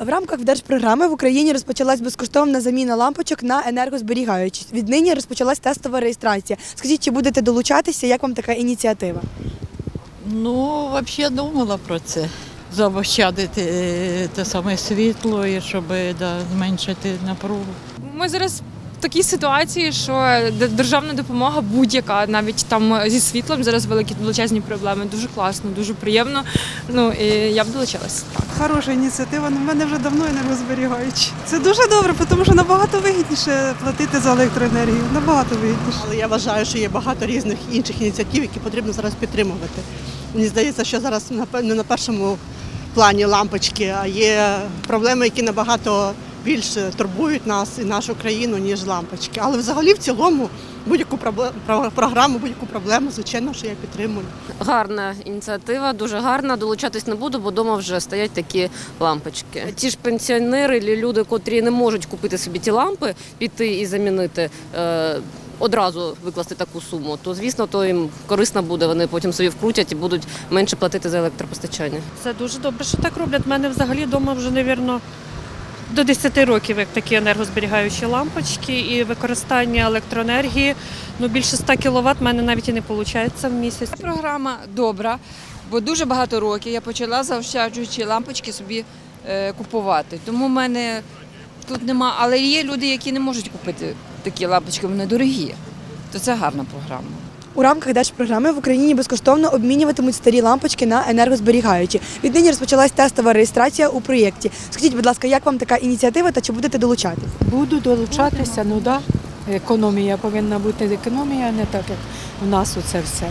В рамках держпрограми в Україні розпочалась безкоштовна заміна лампочок на енергозберігаючі. Віднині розпочалась тестова реєстрація. Скажіть, чи будете долучатися? Як вам така ініціатива? Ну, взагалі думала про це. Заощадити е, те саме світло і щоб да, зменшити напругу. Ми зараз такій ситуації, що державна допомога будь-яка, навіть там зі світлом зараз великі величезні проблеми. Дуже класно, дуже приємно. Ну і я б долучилась. Хороша ініціатива, але в мене вже давно енергозберігаючі. Це дуже добре, тому що набагато вигідніше платити за електроенергію. Набагато вигідніше. Але я вважаю, що є багато різних інших ініціатив, які потрібно зараз підтримувати. Мені здається, що зараз не на першому плані лампочки, а є проблеми, які набагато більше турбують нас і нашу країну, ніж лампочки. Але взагалі в цілому будь-яку програму, будь-яку проблему, звичайно, що я підтримую. Гарна ініціатива, дуже гарна. Долучатись не буду, бо вдома вже стоять такі лампочки. Ті ж пенсіонери, люди, котрі не можуть купити собі ті лампи, піти і замінити. Е- Одразу викласти таку суму, то звісно, то їм корисно буде. Вони потім собі вкрутять і будуть менше платити за електропостачання. Це дуже добре, що так роблять. У мене взагалі вдома вже, мабуть, до 10 років як такі енергозберігаючі лампочки і використання електроенергії. Ну, більше 100 кВт в мене навіть і не виходить в місяць. Програма добра, бо дуже багато років я почала заощаджуючи лампочки собі е, купувати. Тому в мене тут нема, але є люди, які не можуть купити такі лампочки, вони дорогі. То це гарна програма. У рамках держпрограми в Україні безкоштовно обмінюватимуть старі лампочки на енергозберігаючі. Віднині розпочалась тестова реєстрація у проєкті. Скажіть, будь ласка, як вам така ініціатива та чи будете долучатись? Буду долучатися, ну да. Економія повинна бути економія, не так, як у нас це все.